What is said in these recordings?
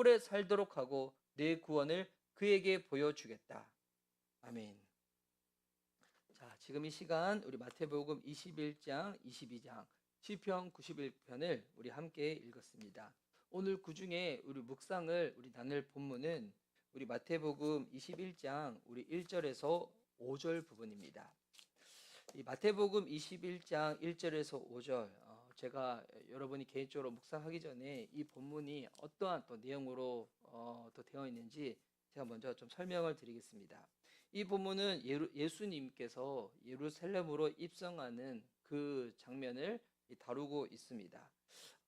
오래 살도록 하고 내 구원을 그에게 보여주겠다. 아멘. 자, 지금 이 시간 우리 마태복음 21장, 22장, 시편 91편을 우리 함께 읽었습니다. 오늘 그 중에 우리 묵상을 우리 나눌 본문은 우리 마태복음 21장 우리 1절에서 5절 부분입니다. 이 마태복음 21장 1절에서 5절 어, 제가 여러분이 개인적으로 묵상하기 전에 이 본문이 어떠한 또 내용으로 어, 또 되어 있는지 제가 먼저 좀 설명을 드리겠습니다. 이 본문은 예루, 예수님께서 예루살렘으로 입성하는 그 장면을 다루고 있습니다.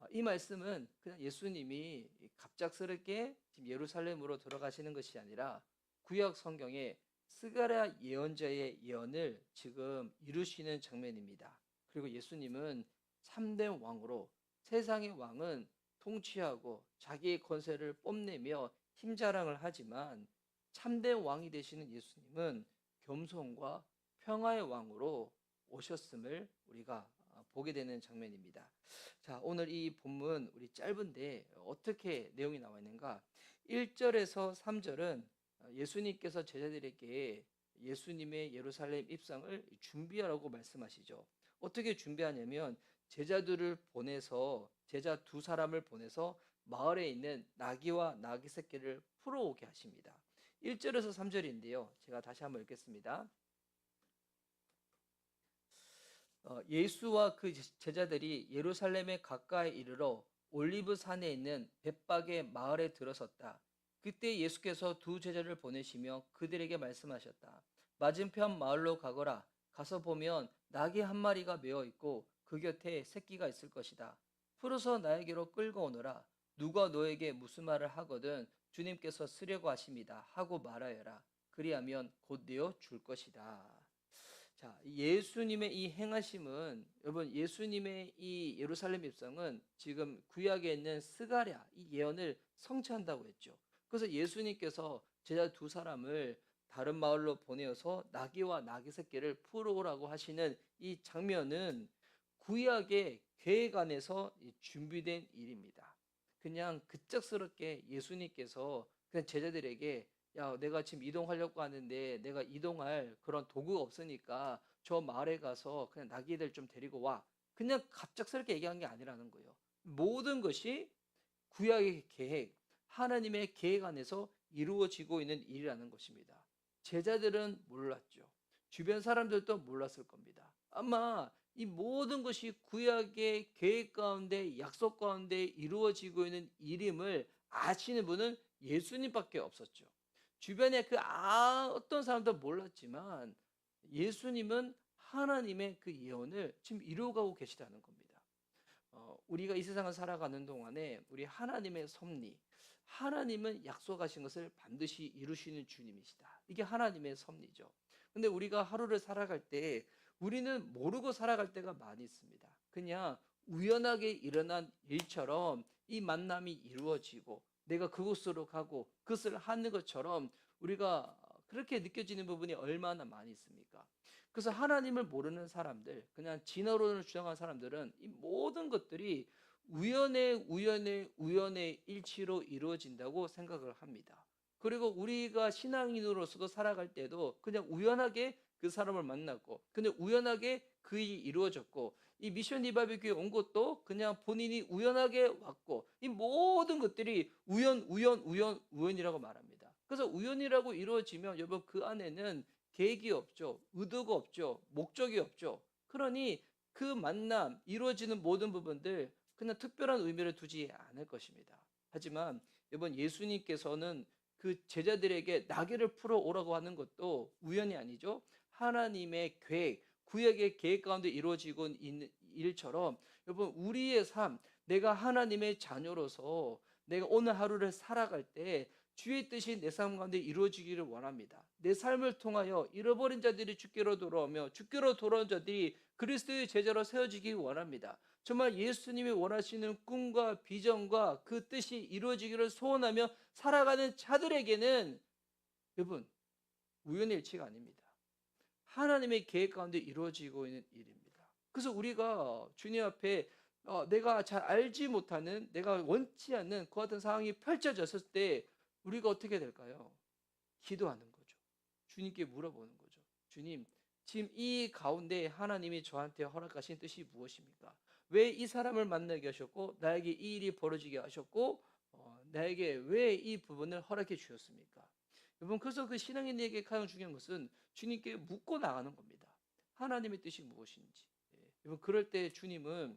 어, 이 말씀은 그냥 예수님이 갑작스럽게 예루살렘으로 들어가시는 것이 아니라 구약 성경에 스가랴 예언자의 예언을 지금 이루시는 장면입니다. 그리고 예수님은 참된 왕으로 세상의 왕은 통치하고 자기의 권세를 뽐내며 힘자랑을 하지만 참된 왕이 되시는 예수님은 겸손과 평화의 왕으로 오셨음을 우리가 보게 되는 장면입니다. 자, 오늘 이 본문 우리 짧은데 어떻게 내용이 나와 있는가? 1절에서 3절은 예수님께서 제자들에게 예수님의 예루살렘 입성을 준비하라고 말씀하시죠. 어떻게 준비하냐면 제자들을 보내서 제자 두 사람을 보내서 마을에 있는 나귀와 나귀 새끼를 풀어오게 하십니다. 1절에서 3절인데요. 제가 다시 한번 읽겠습니다. 어, 예수와 그 제자들이 예루살렘에 가까이 이르러 올리브 산에 있는 벳박의 마을에 들어섰다. 그때 예수께서 두 제자를 보내시며 그들에게 말씀하셨다. 맞은편 마을로 가거라. 가서 보면 낙이 한 마리가 메어 있고 그 곁에 새끼가 있을 것이다. 풀어서 나에게로 끌고 오너라. 누가 너에게 무슨 말을 하거든 주님께서 쓰려고 하십니다. 하고 말하여라. 그리하면 곧 내어 줄 것이다. 자, 예수님의 이 행하심은 여러분 예수님의 이 예루살렘 입성은 지금 구약에 있는 스가랴 이 예언을 성취한다고 했죠. 그래서 예수님께서 제자 두 사람을 다른 마을로 보내어서 나귀와 나귀 새끼를 풀어오라고 하시는 이 장면은 구약의 계획 안에서 준비된 일입니다. 그냥 급작스럽게 예수님께서 그냥 제자들에게 야, 내가 지금 이동하려고 하는데 내가 이동할 그런 도구가 없으니까 저 마을에 가서 그냥 나귀들 좀 데리고 와. 그냥 갑작스럽게 얘기한 게 아니라는 거예요. 모든 것이 구약의 계획, 하나님의 계획 안에서 이루어지고 있는 일이라는 것입니다. 제자들은 몰랐죠. 주변 사람들도 몰랐을 겁니다. 아마 이 모든 것이 구약의 계획 가운데 약속 가운데 이루어지고 있는 일임을 아시는 분은 예수님밖에 없었죠. 주변에 그 아, 어떤 사람도 몰랐지만 예수님은 하나님의 그 예언을 지금 이루어가고 계시다는 겁니다. 어, 우리가 이 세상을 살아가는 동안에 우리 하나님의 섭리, 하나님은 약속하신 것을 반드시 이루시는 주님이시다. 이게 하나님의 섭리죠. 근데 우리가 하루를 살아갈 때 우리는 모르고 살아갈 때가 많이 있습니다. 그냥 우연하게 일어난 일처럼 이 만남이 이루어지고 내가 그곳으로 가고 그것을 하는 것처럼 우리가 그렇게 느껴지는 부분이 얼마나 많이 있습니까? 그래서 하나님을 모르는 사람들, 그냥 진화론을 주장한 사람들은 이 모든 것들이 우연의 우연의 우연의 일치로 이루어진다고 생각을 합니다. 그리고 우리가 신앙인으로서도 살아갈 때도 그냥 우연하게 그 사람을 만났고, 근데 우연하게 그 일이 이루어졌고, 이 미션 리바비 교회 온 것도 그냥 본인이 우연하게 왔고, 이 모든 것들이 우연, 우연, 우연, 우연이라고 말합니다. 그래서 우연이라고 이루어지면 여러분 그 안에는 계획이 없죠. 의도가 없죠. 목적이 없죠. 그러니 그 만남, 이루어지는 모든 부분들 그냥 특별한 의미를 두지 않을 것입니다. 하지만 이번 예수님께서는 그 제자들에게 나귀를 풀어 오라고 하는 것도 우연이 아니죠. 하나님의 계획, 구약의 계획 가운데 이루어지고 있는 일처럼 여러분 우리의 삶, 내가 하나님의 자녀로서 내가 오늘 하루를 살아갈 때 주의 뜻이 내 삶 가운데 이루어지기를 원합니다. 내 삶을 통하여 잃어버린 자들이 주께로 돌아오며 주께로 돌아온 자들이 그리스도의 제자로 세워지기 원합니다. 정말 예수님이 원하시는 꿈과 비전과 그 뜻이 이루어지기를 소원하며 살아가는 자들에게는 여러분 우연의 일치가 아닙니다. 하나님의 계획 가운데 이루어지고 있는 일입니다. 그래서 우리가 주님 앞에 어, 내가 잘 알지 못하는 내가 원치 않는 그 같은 상황이 펼쳐졌을 때 우리가 어떻게 될까요? 기도하는 거죠. 주님께 물어보는 거죠. 주님, 지금 이 가운데 하나님이 저한테 허락하신 뜻이 무엇입니까? 왜 이 사람을 만나게 하셨고 나에게 이 일이 벌어지게 하셨고 어, 나에게 왜 이 부분을 허락해 주셨습니까? 여러분 그래서 그 신앙인에게 가장 중요한 것은 주님께 묻고 나가는 겁니다. 하나님의 뜻이 무엇인지. 예. 여러분 그럴 때 주님은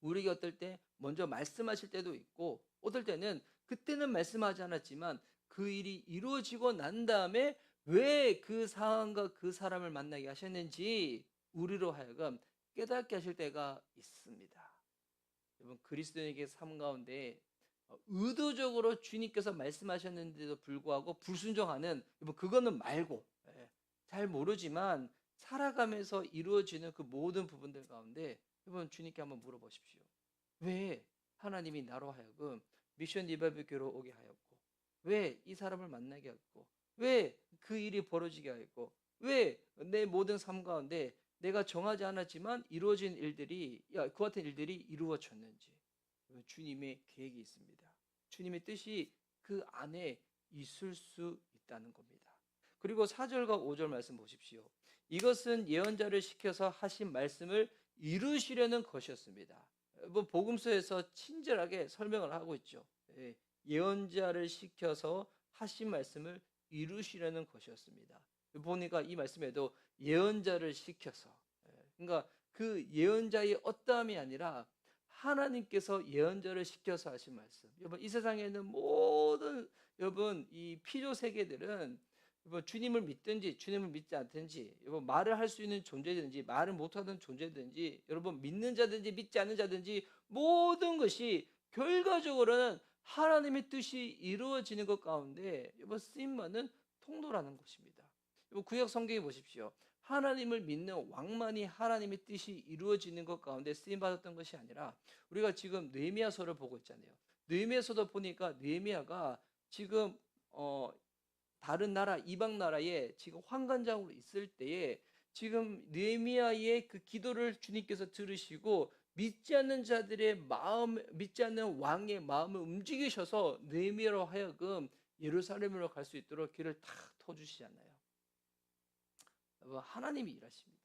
우리에게 어떨 때 먼저 말씀하실 때도 있고 어떨 때는 그때는 말씀하지 않았지만 그 일이 이루어지고 난 다음에 왜 그 상황과 그 사람을 만나게 하셨는지 우리로 하여금 깨닫게 하실 때가 있습니다. 여러분 그리스도인에게 삶 가운데 어, 의도적으로 주님께서 말씀하셨는데도 불구하고 불순종하는 여러분 그거는 말고 예, 잘 모르지만 살아가면서 이루어지는 그 모든 부분들 가운데 여러분 주님께 한번 물어보십시오. 왜 하나님이 나로 하여금 미션 리바이브 교로 오게 하였고 왜 이 사람을 만나게 했고 왜 그 일이 벌어지게 하였고 왜 내 모든 삶 가운데 내가 정하지 않았지만 이루어진 일들이 야, 그 같은 일들이 이루어졌는지 주님의 계획이 있습니다. 주님의 뜻이 그 안에 있을 수 있다는 겁니다. 그리고 4절과 5절 말씀 보십시오. 이것은 예언자를 시켜서 하신 말씀을 이루시려는 것이었습니다. 뭐 복음서에서 친절하게 설명을 하고 있죠. 예, 예언자를 시켜서 하신 말씀을 이루시려는 것이었습니다. 보니까 이 말씀에도 예언자를 시켜서 예, 그러니까 그 예언자의 어떠함이 아니라 하나님께서 예언자를 시켜서 하신 말씀. 여러분 이 세상에 있는 모든 여러분 이 필요 세계들은 여러분 주님을 믿든지 주님을 믿지 않든지 여러분 말을 할 수 있는 존재든지 말을 못하는 존재든지 여러분 믿는 자든지 믿지 않는 자든지 모든 것이 결과적으로는 하나님의 뜻이 이루어지는 것 가운데 여러분 쓰임받는 통로라는 것입니다. 여러분 구약 성경에 보십시오. 하나님을 믿는 왕만이 하나님의 뜻이 이루어지는 것 가운데 쓰임 받았던 것이 아니라 우리가 지금 느헤미야서를 보고 있잖아요. 느헤미야서도 보니까 느헤미야가 지금 어 다른 나라 이방 나라에 지금 환관장으로 있을 때에 지금 느헤미야의 그 기도를 주님께서 들으시고 믿지 않는 자들의 마음 믿지 않는 왕의 마음을 움직이셔서 느헤미야로 하여금 예루살렘으로 갈 수 있도록 길을 탁 터주시잖아요. 하나님이 일하십니다.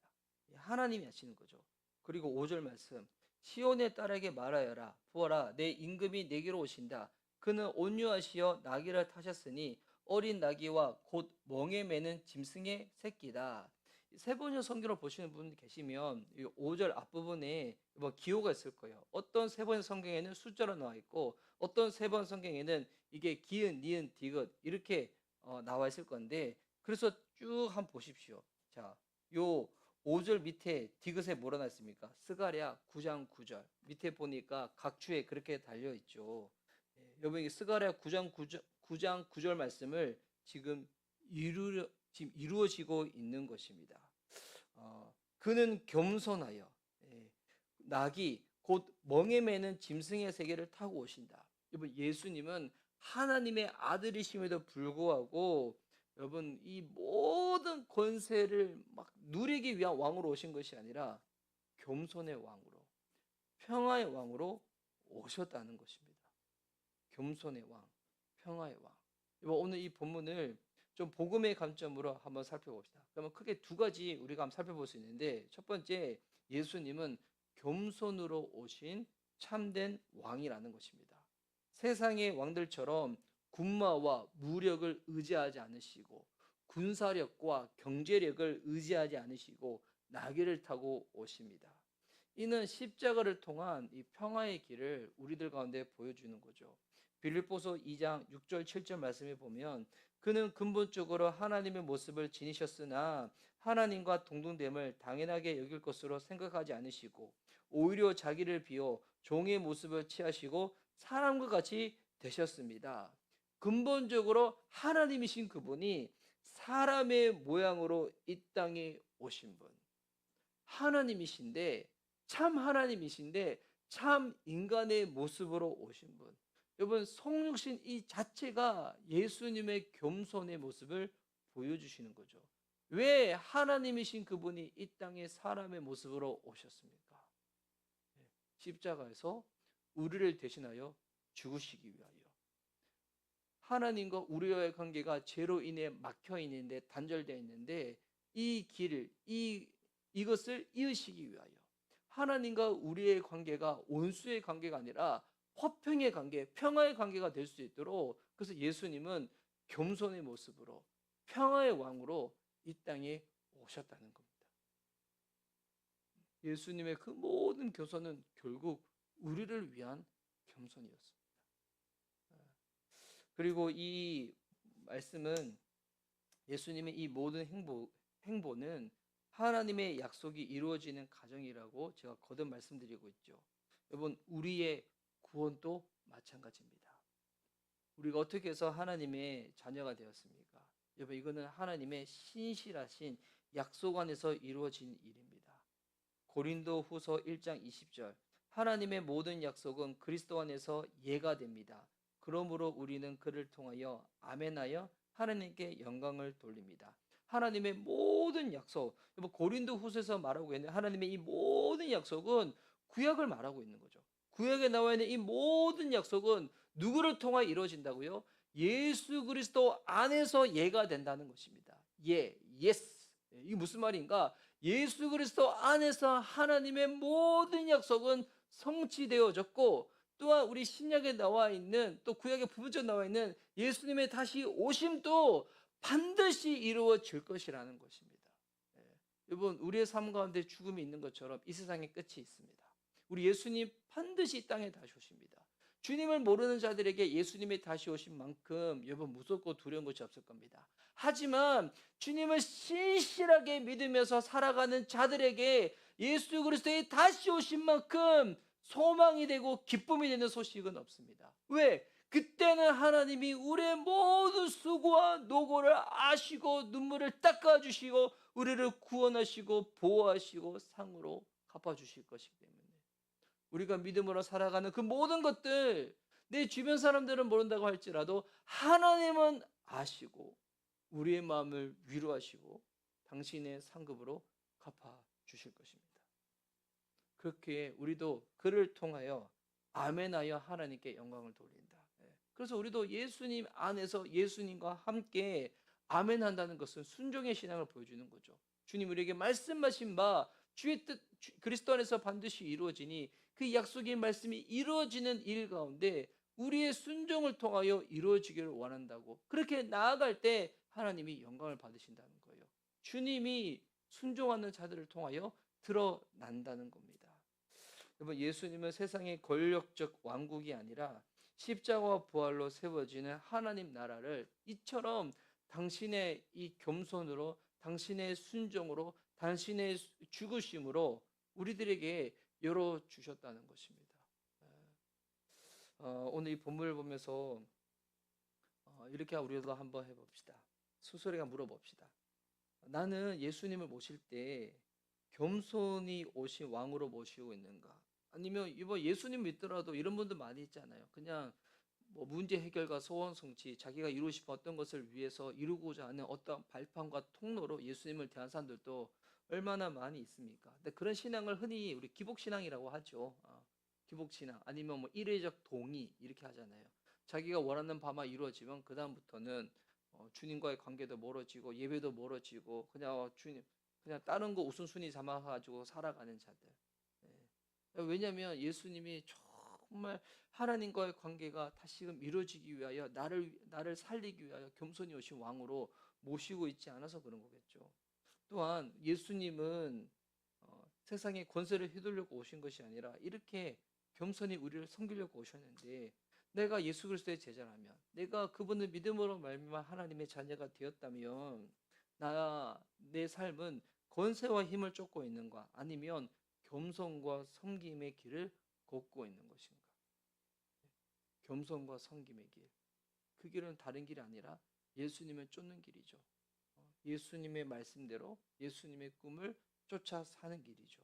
하나님이 하시는 거죠. 그리고 5절 말씀 시온의 딸에게 말하여라 보아라 내 임금이 내게로 오신다 그는 온유하시어 나귀를 타셨으니 어린 나귀와 곧 멍에 매는 짐승의 새끼다. 세 번째 성경을 보시는 분 계시면 이 5절 앞부분에 뭐 기호가 있을 거예요. 어떤 세 번째 성경에는 숫자로 나와 있고 어떤 세 번째 성경에는 이게 기은, 니은, 디귿 이렇게 어, 나와 있을 건데 그래서 쭉 한번 보십시오. 자, 요 5절 밑에 디귿에 뭐라 놨습니까? 스가랴 9장 9절. 밑에 보니까 각주에 그렇게 달려 있죠. 예, 여러분 이 스가랴 9장 9절, 9장 9절 말씀을 지금 이루 지금 이루어지고 있는 것입니다. 어, 그는 겸손하여 예, 낙이 곧 멍에 매는 짐승의 세계를 타고 오신다. 여러분 예수님은 하나님의 아들이심에도 불구하고 여러분 이 모든 권세를 막 누리기 위한 왕으로 오신 것이 아니라 겸손의 왕으로 평화의 왕으로 오셨다는 것입니다. 겸손의 왕, 평화의 왕. 오늘 이 본문을 좀 복음의 관점으로 한번 살펴봅시다. 그러면 크게 두 가지 우리가 한번 살펴볼 수 있는데 첫 번째 예수님은 겸손으로 오신 참된 왕이라는 것입니다. 세상의 왕들처럼 군마와 무력을 의지하지 않으시고 군사력과 경제력을 의지하지 않으시고 나귀를 타고 오십니다. 이는 십자가를 통한 이 평화의 길을 우리들 가운데 보여주는 거죠. 빌립보서 2장 6절 7절 말씀에 보면 그는 근본적으로 하나님의 모습을 지니셨으나 하나님과 동등됨을 당연하게 여길 것으로 생각하지 않으시고 오히려 자기를 비워 종의 모습을 취하시고 사람과 같이 되셨습니다. 근본적으로 하나님이신 그분이 사람의 모양으로 이 땅에 오신 분. 하나님이신데, 참 하나님이신데, 참 인간의 모습으로 오신 분. 여러분, 성육신 이 자체가 예수님의 겸손의 모습을 보여주시는 거죠. 왜 하나님이신 그분이 이 땅에 사람의 모습으로 오셨습니까? 십자가에서 우리를 대신하여 죽으시기 위하여 하나님과 우리와의 관계가 죄로 인해 막혀 있는데 단절되어 있는데 이 길을 이 이것을 이으시기 위하여 하나님과 우리의 관계가 온수의 관계가 아니라 화평의 관계, 평화의 관계가 될 수 있도록 그래서 예수님은 겸손의 모습으로 평화의 왕으로 이 땅에 오셨다는 겁니다. 예수님의 그 모든 교선은 결국 우리를 위한 겸손이었습니다. 그리고 이 말씀은 예수님의 이 모든 행보, 행보는 하나님의 약속이 이루어지는 가정이라고 제가 거듭 말씀드리고 있죠. 여러분, 우리의 구원도 마찬가지입니다. 우리가 어떻게 해서 하나님의 자녀가 되었습니까? 여러분, 이거는 하나님의 신실하신 약속 안에서 이루어진 일입니다. 고린도 후서 1장 20절. 하나님의 모든 약속은 그리스도 안에서 예가 됩니다. 그러므로 우리는 그를 통하여 아멘하여 하나님께 영광을 돌립니다. 하나님의 모든 약속, 여러분 고린도 후서에서 말하고 있는 하나님의 이 모든 약속은 구약을 말하고 있는 거죠. 구약에 나와 있는 이 모든 약속은 누구를 통하여 이루어진다고요? 예수 그리스도 안에서 예가 된다는 것입니다. 예, 예스. 이게 무슨 말인가? 예수 그리스도 안에서 하나님의 모든 약속은 성취되어졌고 또한 우리 신약에 나와 있는 또 구약에 부분적 나와 있는 예수님의 다시 오심도 반드시 이루어질 것이라는 것입니다. 예. 여러분 우리의 삶 가운데 죽음이 있는 것처럼 이 세상에 끝이 있습니다. 우리 예수님 반드시 땅에 다시 오십니다. 주님을 모르는 자들에게 예수님이 다시 오신 만큼 여러분 무섭고 두려운 것이 없을 겁니다. 하지만 주님을 신실하게 믿으면서 살아가는 자들에게 예수 그리스도의 다시 오신 만큼 소망이 되고 기쁨이 되는 소식은 없습니다. 왜? 그때는 하나님이 우리의 모든 수고와 노고를 아시고 눈물을 닦아 주시고 우리를 구원하시고 보호하시고 상으로 갚아 주실 것이기 때문에 우리가 믿음으로 살아가는 그 모든 것들 내 주변 사람들은 모른다고 할지라도 하나님은 아시고 우리의 마음을 위로하시고 당신의 상급으로 갚아 주실 것입니다. 그렇게 우리도 그를 통하여 아멘하여 하나님께 영광을 돌린다. 예. 그래서 우리도 예수님 안에서 예수님과 함께 아멘한다는 것은 순종의 신앙을 보여주는 거죠. 주님 우리에게 말씀하신 바 주의 뜻 그리스도 안에서 반드시 이루어지니 그 약속의 말씀이 이루어지는 일 가운데 우리의 순종을 통하여 이루어지기를 원한다고 그렇게 나아갈 때 하나님이 영광을 받으신다는 거예요. 주님이 순종하는 자들을 통하여 드러난다는 겁니다. 여러분 예수님은 세상의 권력적 왕국이 아니라 십자가와 부활로 세워지는 하나님 나라를 이처럼 당신의 이 겸손으로 당신의 순종으로 당신의 죽으심으로 우리들에게 열어 주셨다는 것입니다. 어, 오늘 이 본문을 보면서 어, 이렇게 우리도 한번 해봅시다. 스스로가 물어봅시다. 나는 예수님을 모실 때 겸손히 오신 왕으로 모시고 있는가? 아니면 이번 예수님 믿더라도 이런 분들 많이 있잖아요. 그냥 뭐 문제 해결과 소원 성취, 자기가 이루고 싶은 어떤 것을 위해서 이루고자 하는 어떤 발판과 통로로 예수님을 대한 사람들도 얼마나 많이 있습니까? 근데 그런 신앙을 흔히 우리 기복 신앙이라고 하죠. 어, 기복 신앙 아니면 뭐 일회적 동의 이렇게 하잖아요. 자기가 원하는 바만 이루어지면 그 다음부터는 어, 주님과의 관계도 멀어지고 예배도 멀어지고 그냥 어, 주님 그냥 다른 거 우선순위 삼아가지고 살아가는 자들. 왜냐하면 예수님이 정말 하나님과의 관계가 다시금 이루어지기 위하여 나를 나를 살리기 위하여 겸손히 오신 왕으로 모시고 있지 않아서 그런 거겠죠. 또한 예수님은 어, 세상의 권세를 휘두르려고 오신 것이 아니라 이렇게 겸손히 우리를 섬기려고 오셨는데 내가 예수 그리스도의 제자라면 내가 그분을 믿음으로 말미암아 하나님의 자녀가 되었다면 나 내 삶은 권세와 힘을 쫓고 있는가 아니면 겸손과 섬김의 길을 걷고 있는 것인가? 겸손과 섬김의 길. 그 길은 다른 길이 아니라 예수님을 쫓는 길이죠. 어, 예수님의 말씀대로 예수님의 꿈을 쫓아 사는 길이죠.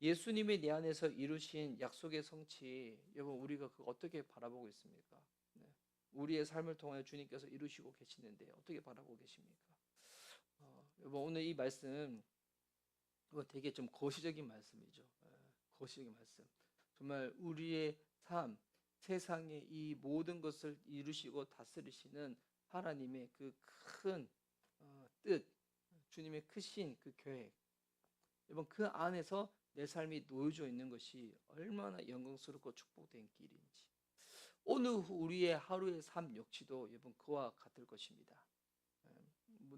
예수님이 내 안에서 이루신 약속의 성취, 여러분 우리가 그 어떻게 바라보고 있습니까? 네. 우리의 삶을 통하여 주님께서 이루시고 계시는데 어떻게 바라보고 계십니까? 어, 여러분 오늘 이 말씀 이거 되게 좀 거시적인 말씀이죠. 예, 거시적인 말씀. 정말 우리의 삶, 세상의 이 모든 것을 이루시고 다스리시는 하나님의 그큰 어, 뜻, 주님의 크신 그 계획. 여러분 그 안에서 내 삶이 놓여져 있는 것이 얼마나 영광스럽고 축복된 길인지. 오늘 우리의 하루의 삶 역시도 여러분 그와 같을 것입니다.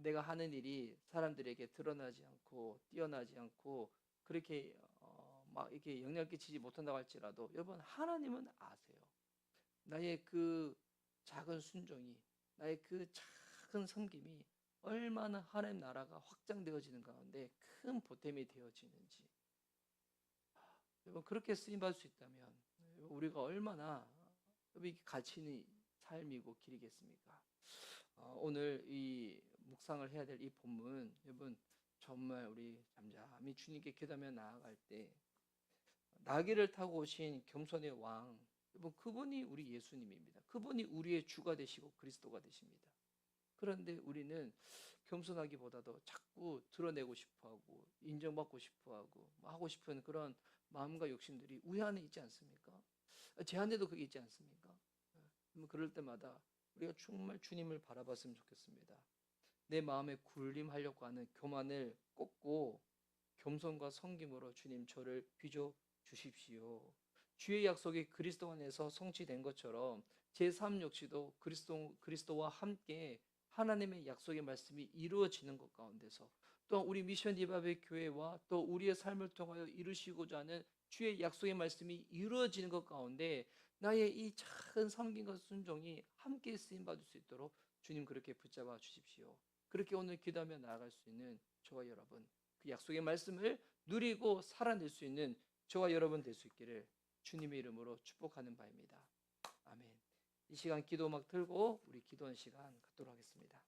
뭐 내가 하는 일이 사람들에게 드러나지 않고 뛰어나지 않고 그렇게 어, 막 이렇게 영향 끼치지 못한다고 할지라도 여러분 하나님은 아세요. 나의 그 작은 순종이 나의 그 작은 섬김이 얼마나 하나님 나라가 확장되어지는 가운데 큰 보탬이 되어지는지 여러분 그렇게 쓰임 받을 수 있다면 우리가 얼마나 여러분 가치 있는 삶이고 길이겠습니까? 어, 오늘 이 묵상을 해야 될 이 본문 여러분 정말 우리 잠잠히 주님께 기도하며 나아갈 때 나귀를 타고 오신 겸손의 왕 여러분 그분이 우리 예수님입니다. 그분이 우리의 주가 되시고 그리스도가 되십니다. 그런데 우리는 겸손하기보다도 자꾸 드러내고 싶어하고 인정받고 싶어하고 뭐 하고 싶은 그런 마음과 욕심들이 우리 안에 있지 않습니까? 제 안에도 그게 있지 않습니까? 그러면 그럴 때마다 우리가 정말 주님을 바라봤으면 좋겠습니다. 내 마음에 굴림하려고 하는 교만을 꺾고 겸손과 섬김으로 주님 저를 빚어 주십시오. 주의 약속이 그리스도 안에서 성취된 것처럼 제삶 역시도 그리스도 그리스도와 함께 하나님의 약속의 말씀이 이루어지는 것 가운데서 또 우리 미션 디바베 교회와 또 우리의 삶을 통하여 이루시고자 하는 주의 약속의 말씀이 이루어지는 것 가운데 나의 이 작은 섬김과 순종이 함께 쓰임 받을 수 있도록 주님 그렇게 붙잡아 주십시오. 그렇게 오늘 기도하며 나아갈 수 있는 저와 여러분 그 약속의 말씀을 누리고 살아낼 수 있는 저와 여러분 될 수 있기를 주님의 이름으로 축복하는 바입니다. 아멘. 이 시간 기도 막 들고 우리 기도하는 시간 갖도록 하겠습니다.